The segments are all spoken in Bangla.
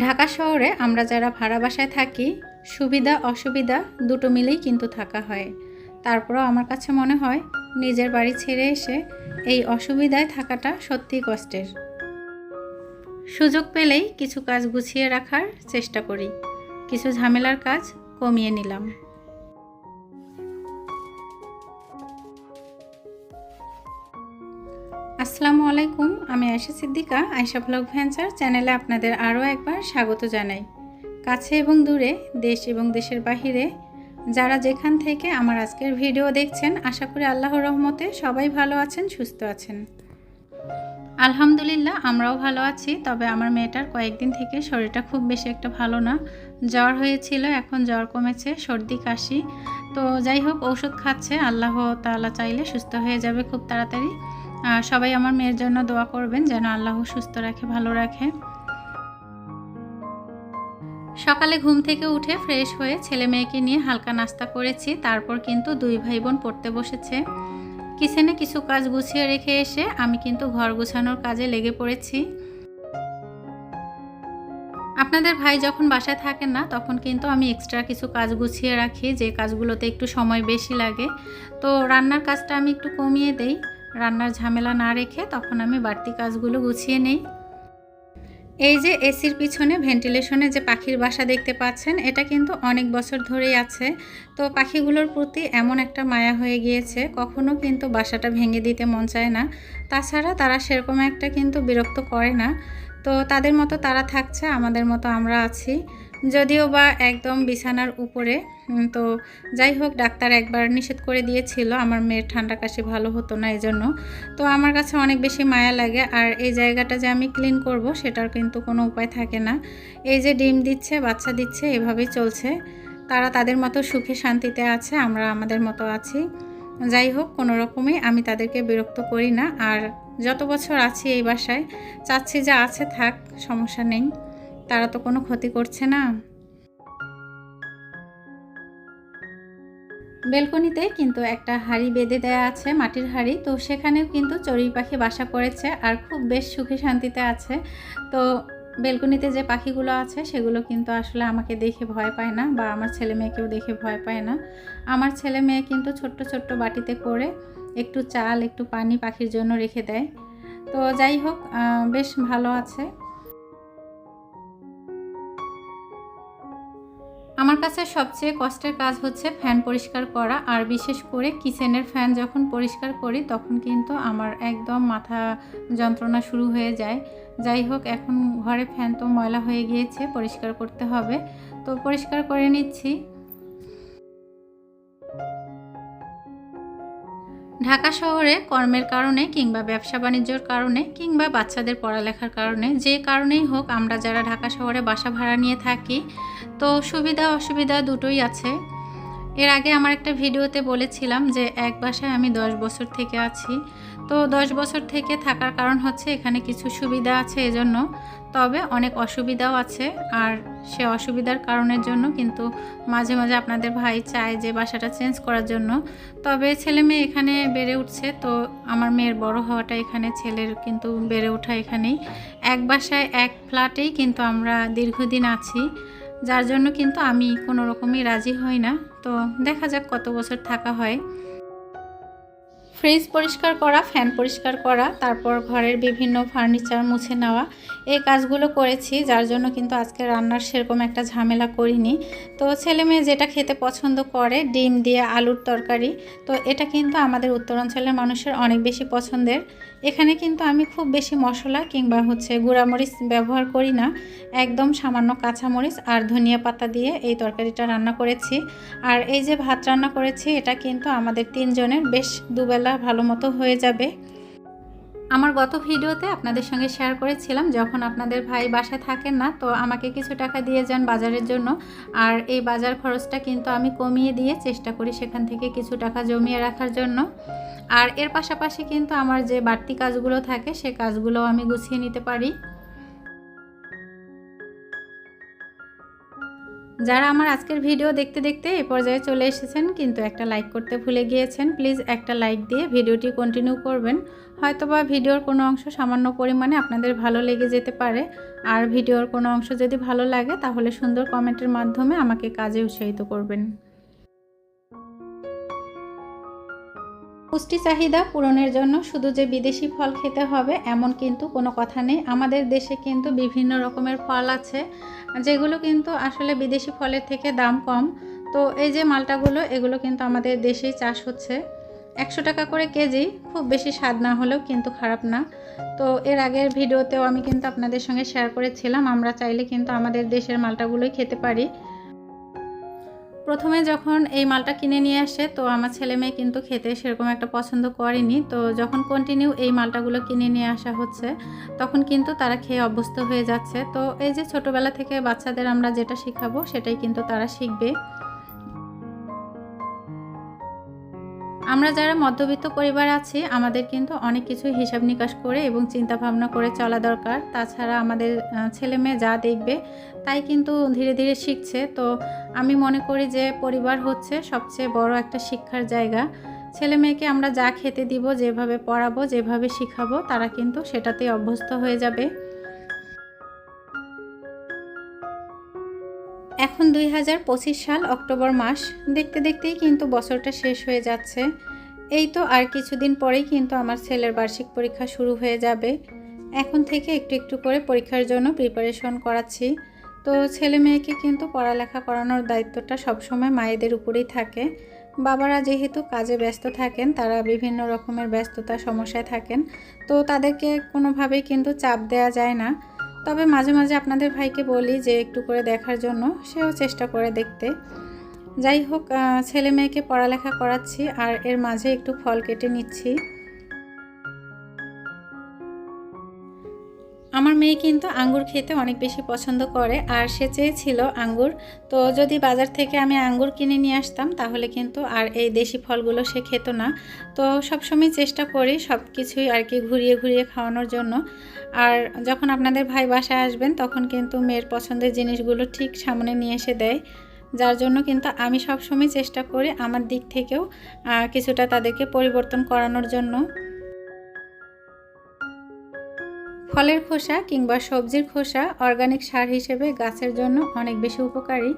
ঢাকা শহরে আমরা যারা ভাড়া বাসায় থাকি, সুবিধা, অসুবিধা দুটো মিলেই কিন্তু থাকা হয়। তারপরও আমার কাছে মনে হয়, নিজের বাড়ি ছেড়ে এসে এই অসুবিধায় থাকাটা সত্যিই কষ্টের। সুযোগ পেলেই কিছু কাজ গুছিয়ে রাখার চেষ্টা করি। কিছু ঝামেলার কাজ কমিয়ে নিলাম। আসসালামু আলাইকুম, আমি আয়শা সিদ্দিকা, আয়শা ব্লগ ভেঞ্চার চ্যানেলে আপনাদের আরও একবার স্বাগত জানাই। কাছে এবং দূরে, দেশ এবং দেশের বাহিরে, যারা যেখান থেকে আমার আজকের ভিডিও দেখছেন, আশা করি আল্লাহর রহমতে সবাই ভালো আছেন, সুস্থ আছেন। আলহামদুলিল্লাহ, আমরাও ভালো আছি, তবে আমার মেয়েটার কয়েকদিন থেকে শরীরটা খুব বেশি একটা ভালো না। জ্বর হয়েছিল, এখন জ্বর কমেছে, সর্দি, কাশি। তো যাই হোক ওষুধ খাচ্ছে, আল্লাহ তাআলা চাইলে সুস্থ হয়ে যাবে খুব তাড়াতাড়ি। আর সবাই আমার মেয়ের জন্য দোয়া করবেন যেন আল্লাহ সুস্থ রাখে, ভালো রাখে। সকালে ঘুম থেকে উঠে ফ্রেশ হয়ে ছেলে মেয়েকে নিয়ে হালকা নাস্তা করেছি, তারপর কিন্তু দুই ভাই বোন পড়তে বসেছে। কিচেনে কিছু কাজ গুছিয়ে রেখে এসে আমি কিন্তু ঘর গোছানোর কাজে লেগে পড়েছি। আপনাদের ভাই যখন বাসায় থাকেন না, তখন কিন্তু আমি এক্সট্রা কিছু কাজ গুছিয়ে রাখি, যে কাজগুলোতে একটু সময় বেশি লাগে। তো রান্নার কাজটা আমি একটু কমিয়ে দেই। রান্নার ঝামেলা না রেখে তখন আমি বাড়তি কাজগুলো গুছিয়ে নেই। এই যে এসির পিছনে ভেন্টিলেশনে যে পাখির বাসা দেখতে পাচ্ছেন, এটা কিন্তু অনেক বছর ধরেই আছে। তো পাখিগুলোর প্রতি এমন একটা মায়া হয়ে গিয়েছে, কখনো কিন্তু বাসাটা ভেঙে দিতে মন চায় না। তাছাড়া তারা সেরকম একটা কিন্তু বিরক্ত করে না। তো তাদের মতো তারা থাকছে, আমাদের মতো আমরা আছি। যদিও বা একদম বিছানার উপরে তো যাই হোক, ডাক্তার একবার নিষেধ করে দিয়েছিল, আমার মেয়ের ঠান্ডা কাশি ভালো হতো না এই জন্য তো আমার কাছে অনেক বেশি মায়া লাগে, আর এই জায়গাটা যে আমি ক্লিন করব, সেটার কিন্তু কোনো উপায় থাকে না। এই যে ডিম দিচ্ছে, বাচ্চা দিচ্ছে, এভাবেই চলছে। তারা তাদের মতো সুখে শান্তিতে আছে, আমরা আমাদের মতো আছি। যাই হোক, কোনো রকমই আমি তাদেরকে বিরক্ত করি না, আর যত বছর আছি এই বাসায়, চাচ্ছি যে আছে থাক, সমস্যা নেই। তারা তো কোনো ক্ষতি করছে না। বেলকনিতে কিন্তু একটা হাড়ি বেঁধে দেয়া আছে মাটির হাড়ি। তো সেখানেও কিন্তু চড়ুই পাখি বাসা করেছে আর খুব বেশ সুখে শান্তিতে আছে। তো বেলকনিতে যে পাখিগুলো আছে সেগুলো কিন্তু আসলে আমাকে দেখে ভয় পায় না বা আমার ছেলে মেয়েকেও দেখে ভয় পায় না। আমার ছেলে মেয়ে কিন্তু ছোট্ট ছোট্ট বাটিতে করে একটু চাল, একটু পানি পাখির জন্য রেখে দেয়। তো যাই হোক বেশ ভালো আছে। আমার কাছে সবচেয়ে কষ্টের কাজ হচ্ছে ফ্যান পরিষ্কার করা, আর বিশেষ করে কিচেনের ফ্যান যখন পরিষ্কার করি তখন কিন্তু আমার একদম মাথা যন্ত্রণা শুরু হয়ে যায়। যাই হোক, এখন ঘরে ফ্যান তো ময়লা হয়ে গিয়েছে, পরিষ্কার করতে হবে। তো পরিষ্কার করে নিচ্ছি। ঢাকা শহরে কর্মের কারণে কিংবা ব্যবসা বাণিজ্যর কারণে কিংবা বাচ্চাদের পড়ালেখার কারণে, যে কারণেই হোক আমরা যারা ঢাকা শহরে বাসা ভাড়া নিয়ে থাকি, তো সুবিধা অসুবিধা দুটোই আছে। এর আগে আমার একটা ভিডিওতে বলেছিলাম যে এক বাসায় আমি দশ বছর থেকে আছি। তো দশ বছর থেকে থাকার কারণ হচ্ছে এখানে কিছু সুবিধা আছে এজন্য। তবে অনেক অসুবিধাও আছে। আর সে অসুবিধার কারণের জন্য কিন্তু মাঝে মাঝে আপনাদের ভাই চায় যে বাসাটা চেঞ্জ করার জন্য। তবে ছেলে মেয়ে এখানে বেড়ে উঠছে, তো আমার মেয়ের বড় হওয়াটা এখানে ছেলের কিন্তু বেড়ে ওঠা এখানেই। এক বাসায় এক ফ্ল্যাটেই কিন্তু আমরা দীর্ঘদিন আছি, যার জন্য কিন্তু আমি কোনো রকমই রাজি হই না। তো দেখা যাক কত বছর থাকা হয়। ফ্রিজ পরিষ্কার করা ফ্যান পরিষ্কার করা, তারপর ঘরের বিভিন্ন ফার্নিচার মুছে নেওয়া এই কাজগুলো করেছি, যার জন্য কিন্তু আজকে রান্নার সেরকম একটা ঝামেলা করিনি। তো ছেলে মেয়ে যেটা খেতে পছন্দ করে, ডিম দিয়ে আলুর তরকারি, তো এটা কিন্তু আমাদের উত্তরাঞ্চলের মানুষের অনেক বেশি পছন্দের। এখানে কিন্তু আমি খুব বেশি মশলা কিংবা হচ্ছে গুঁড়ামরিচ ব্যবহার করি না। একদম সামান্য কাঁচামরিচ আর ধনিয়া পাতা দিয়ে এই তরকারিটা রান্না করেছি। আর এই যে ভাত রান্না করেছি, এটা কিন্তু আমাদের তিনজনের বেশ দুবেলা ভালো মতো হয়ে যাবে। আমার গত ভিডিওতে আপনাদের সঙ্গে শেয়ার করেছিলাম, যখন আপনাদের ভাই বাসায় থাকেন না, তো আমাকে কিছু টাকা দিয়ে যান বাজারের জন্য। আর এই বাজার খরচটা কিন্তু আমি কমিয়ে দিয়ে চেষ্টা করি সেখান থেকে কিছু টাকা জমিয়ে রাখার জন্য। আর এর পাশাপাশি কিন্তু আমার যে বাড়তি কাজগুলো থাকে, সে কাজগুলো আমি গুছিয়ে নিতে পারি। যারা আমার আজকের ভিডিও দেখতে দেখতে এ পর্যায়ে চলে এসেছেন, কিন্তু একটা লাইক করতে ভুলে গিয়েছেন প্লিজ একটা লাইক দিয়ে ভিডিওটি কন্টিনিউ করবেন। হয়তোবা ভিডিওর কোনো অংশ সামান্য পরিমাণে আপনাদের ভালো লেগে যেতে পারে। আর ভিডিওর কোনো অংশ যদি ভালো লাগে, তাহলে সুন্দর কমেন্টের মাধ্যমে আমাকে কাজে উৎসাহিত করবেন। পুষ্টি চাহিদা পূরণের জন্য শুধু যে বিদেশি ফল খেতে হবে, এমন কিন্তু কোনো কথা নেই। আমাদের দেশে কিন্তু বিভিন্ন রকমের ফল আছে, যেগুলো কিন্তু আসলে বিদেশি ফলের থেকে দাম কম। তো এই যে মালটাগুলো, এগুলো কিন্তু আমাদের দেশেই চাষ হচ্ছে। একশো টাকা করে কেজি, খুব বেশি স্বাদ না হলেও কিন্তু খারাপ না। তো এর আগের ভিডিওতেও আমি কিন্তু আপনাদের সঙ্গে শেয়ার করেছিলাম, আমরা চাইলে কিন্তু আমাদের দেশের মালটাগুলোই খেতে পারি। প্রথমে যখন এই মালটা কিনে নিয়ে আসে, তো আমার ছেলে মেয়ে কিন্তু খেতে সেরকম একটা পছন্দ করেনি। তো যখন কন্টিনিউ এই মালটাগুলো কিনে নিয়ে আসা হচ্ছে, তখন কিন্তু তারা খেয়ে অভ্যস্ত হয়ে যাচ্ছে। তো এই যে ছোটোবেলা থেকে বাচ্চাদের আমরা যেটা শেখাবো, সেটাই কিন্তু তারা শিখবে। আমরা যারা মধ্যবিত্ত পরিবার আছি, আমাদের কিন্তু অনেক কিছু হিসাব নিকাশ করে এবং চিন্তা ভাবনা করে চলা দরকার। তাছাড়া আমাদের ছেলে মেয়ে যা দেখবে, তাই কিন্তু ধীরে ধীরে শিখছে। তো আমি মনে করি যে পরিবার হচ্ছে সবচেয়ে বড় একটা শিক্ষার জায়গা। ছেলে মেয়েকে আমরা যা খেতে দিব, যেভাবে পড়াবো, যেভাবে শিখাবো, তারা কিন্তু সেটাতেই অভ্যস্ত হয়ে যাবে। এখন দুই হাজার পঁচিশ সাল অক্টোবর মাস, দেখতে দেখতেই কিন্তু বছরটা শেষ হয়ে যাচ্ছে। এই তো আর কিছুদিন পরেই কিন্তু আমার ছেলের বার্ষিক পরীক্ষা শুরু হয়ে যাবে। এখন থেকে একটু একটু করে পরীক্ষার জন্য প্রিপারেশন করাচ্ছি। তো ছেলে মেয়েকে কিন্তু পড়ালেখা করানোর দায়িত্বটা সবসময় মায়েদের উপরেই থাকে। বাবারা যেহেতু কাজে ব্যস্ত থাকেন, তারা বিভিন্ন রকমের ব্যস্ততা সমস্যায় থাকেন, তো তাদেরকে কোনোভাবেই কিন্তু চাপ দেওয়া যায় না। তবে মাঝে মাঝে আপনাদের ভাইকে বলি যে একটু করে দেখার জন্য, সেও চেষ্টা করে দেখতে। যাই হোক ছেলে মেয়েকে পড়ালেখা করাচ্ছি আর এর মাঝে একটু ফল কেটে নিচ্ছি। মেয়ে কিন্তু আঙ্গুর খেতে অনেক বেশি পছন্দ করে, আর সে চেয়েছিল আঙ্গুর। তো যদি বাজার থেকে আমি আঙ্গুর কিনে নিয়ে আসতাম, তাহলে কিন্তু আর এই দেশি ফলগুলো সে খেত না। তো সবসময় চেষ্টা করি সব কিছুই আর কি ঘুরিয়ে ঘুরিয়ে খাওয়ানোর জন্য। আর যখন আপনাদের ভাই বাসায় আসবেন, তখন কিন্তু মেয়ের পছন্দের জিনিসগুলো ঠিক সামনে নিয়ে এসে দেয়। যার জন্য কিন্তু আমি সবসময় চেষ্টা করি আমার দিক থেকেও কিছুটা তাদেরকে পরিবর্তন করানোর জন্য। ফলের খোসা কিংবা সবজির খোসা অর্গানিক সার হিসেবে গাছের জন্য অনেক বেশি উপকারী।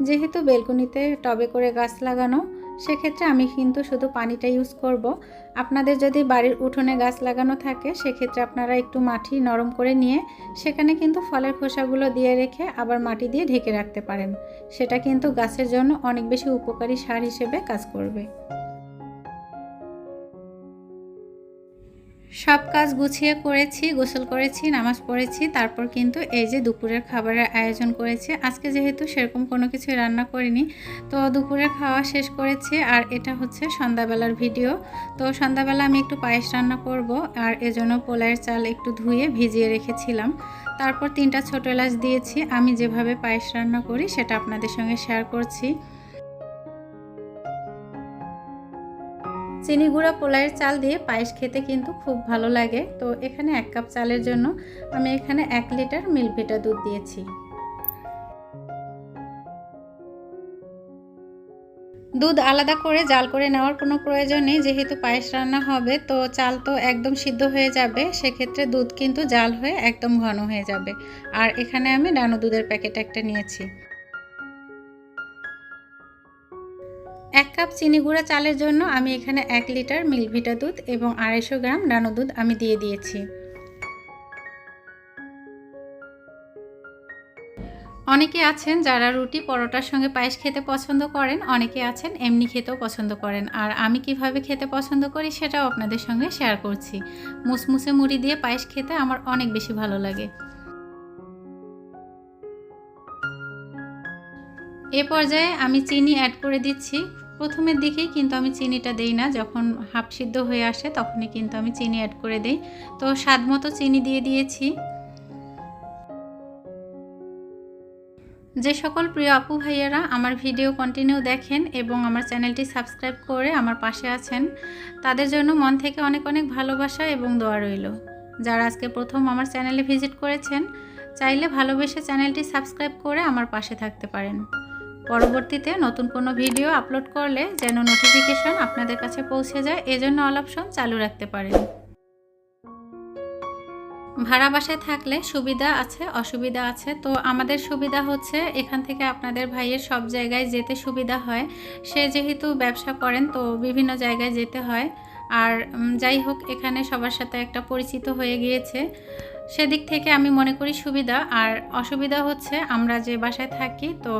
যেহেতু বেলকুনিতে টবে করে গাছ লাগানো, সেক্ষেত্রে আমি কিন্তু শুধু পানিটা ইউজ করব। আপনাদের যদি বাড়ির উঠোনে গাছ লাগানো থাকে, সেক্ষেত্রে আপনারা একটু মাটি নরম করে নিয়ে সেখানে কিন্তু ফলের খোসাগুলো দিয়ে রেখে আবার মাটি দিয়ে ঢেকে রাখতে পারেন। সেটা কিন্তু গাছের জন্য অনেক বেশি উপকারী সার হিসেবে কাজ করবে। সব কাজ গুছিয়ে করেছি, গোসল করেছি, নামাজ পড়েছি, তারপর কিন্তু এই যে দুপুরের খাবারের আয়োজন করেছি। আজকে যেহেতু সেরকম কোনো কিছু রান্না করিনি, তো দুপুরের খাওয়া শেষ করেছি আর এটা হচ্ছে সন্ধ্যাবেলার ভিডিও। তো সন্ধ্যাবেলা আমি একটু পায়েস রান্না করব আর এজন্য পোলায়ের চাল একটু ধুয়ে ভিজিয়ে রেখেছিলাম। তারপর তিনটা ছোটো এলাচ দিয়েছি, আমি যেভাবে পায়েস রান্না করি সেটা আপনাদের সঙ্গে শেয়ার করছি। চিনি গুঁড়া পোলাইয়ের চাল দিয়ে পায়েস খেতে কিন্তু খুব ভালো লাগে। তো এখানে এক কাপ চালের জন্য আমি এখানে এক লিটার মিল্কভিটা দুধ দিয়েছি। দুধ আলাদা করে জাল করে নেওয়ার কোনো প্রয়োজন নেই, যেহেতু পায়েস রান্না হবে, তো চাল তো একদম সিদ্ধ হয়ে যাবে, সেক্ষেত্রে দুধ কিন্তু জাল হয়ে একদম ঘন হয়ে যাবে। আর এখানে আমি ডানো দুধের প্যাকেট একটা নিয়েছি। কাপ চিনি গুঁড়া চালের জন্য আমি এখানে এক লিটার মিল্কভিটা দুধ এবং আড়াইশো গ্রাম ডানো দুধ আমি দিয়ে দিয়েছি। অনেকে আছেন যারা রুটি পরোটার সঙ্গে পায়েস খেতে পছন্দ করেন, অনেকে আছেন এমনি খেতেও পছন্দ করেন। আর আমি কীভাবে খেতে পছন্দ করি সেটাও আপনাদের সঙ্গে শেয়ার করছি। মুসমুসে মুড়ি দিয়ে পায়েস খেতে আমার অনেক বেশি ভালো লাগে। এ পর্যায়ে আমি চিনি অ্যাড করে দিচ্ছি। প্রথমের দিকেই কিন্তু আমি চিনিটা দেই না। যখন হাফ সিদ্ধ হয়ে আসে তখনই কিন্তু আমি চিনি অ্যাড করে দিই। তো স্বাদ মতো চিনি দিয়ে দিয়েছি। যে সকল প্রিয় আপু ভাইয়ারা আমার ভিডিও কন্টিনিউ দেখেন এবং আমার চ্যানেলটি সাবস্ক্রাইব করে আমার পাশে আছেন, তাদের জন্য মন থেকে অনেক অনেক ভালোবাসা এবং দোয়া রইল। যারা আজকে প্রথম আমার চ্যানেলে ভিজিট করেছেন, চাইলে ভালোবেসে চ্যানেলটি সাবস্ক্রাইব করে আমার পাশে থাকতে পারেন। পরবর্তীতে নতুন কোনো ভিডিও আপলোড করলে যেন নোটিফিকেশন আপনাদের কাছে পৌঁছে যায়, এজন্য অল অপশন চালু রাখতে পারেন। ভাড়া বাসায় থাকলে সুবিধা আছে, অসুবিধা আছে, তো আমাদের সুবিধা হচ্ছে এখান থেকে আপনাদের ভাইয়ের সব জায়গায় যেতে সুবিধা হয়। সে যেহেতু ব্যবসা করেন, তো বিভিন্ন জায়গায় যেতে হয়। আর যাই হোক, এখানে সবার সাথে একটা পরিচিত হয়ে গিয়েছে। সেদিক থেকে আমি মনে করি সুবিধা। আর অসুবিধা হচ্ছে আমরা যে বাসায় থাকি, তো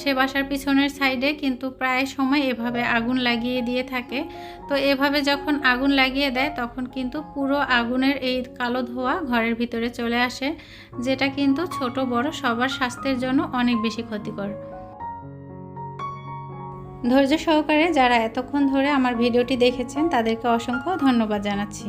সে বাসার পিছনের সাইডে কিন্তু প্রায় সময় এভাবে আগুন লাগিয়ে দিয়ে থাকে। তো এভাবে যখন আগুন লাগিয়ে দেয়, তখন কিন্তু পুরো আগুনের এই কালো ধোঁয়া ঘরের ভিতরে চলে আসে, যেটা কিন্তু ছোট বড় সবার স্বাস্থ্যের জন্য অনেক বেশি ক্ষতিকর। ধৈর্য সহকারে যারা এতক্ষণ ধরে আমার ভিডিওটি দেখেছেন, তাদেরকে অসংখ্য ধন্যবাদ জানাচ্ছি।